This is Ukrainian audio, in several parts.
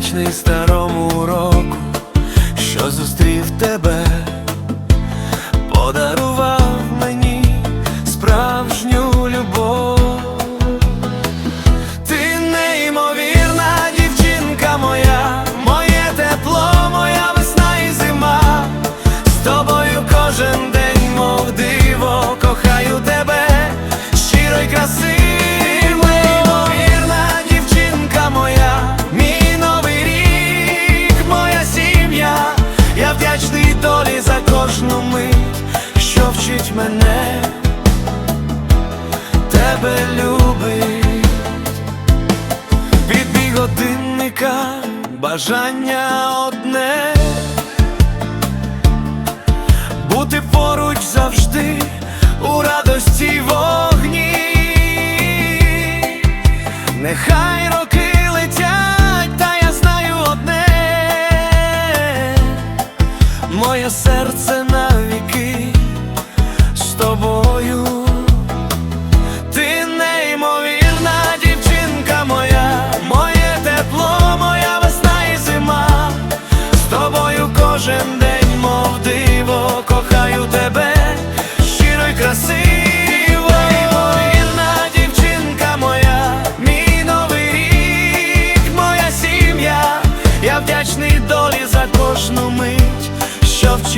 вдячний старий. жінка, бажання одне, бути поруч завжди у радості вогні, нехай роки летять, та я знаю одне, моє серце на.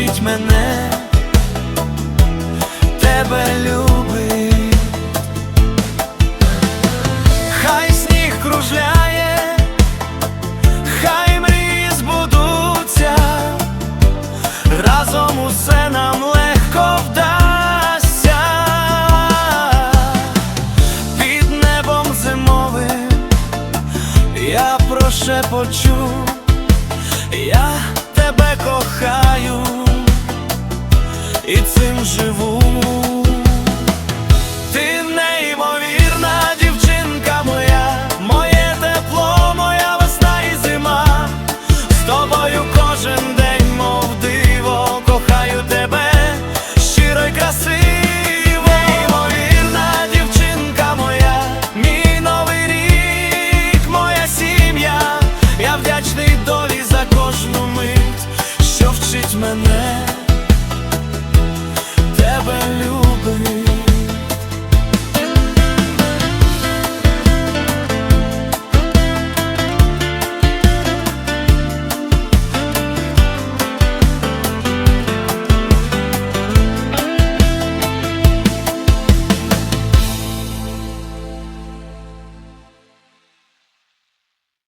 бачить мене, тебе любить, хай сніг кружляє, хай мрії збудуться, разом усе нам легко вдасться, під небом зимовим я прошепочу я. Тебе кохаю живу. Ти неймовірна дівчинка моя, моє тепло, моя весна і зима, з тобою кожен день.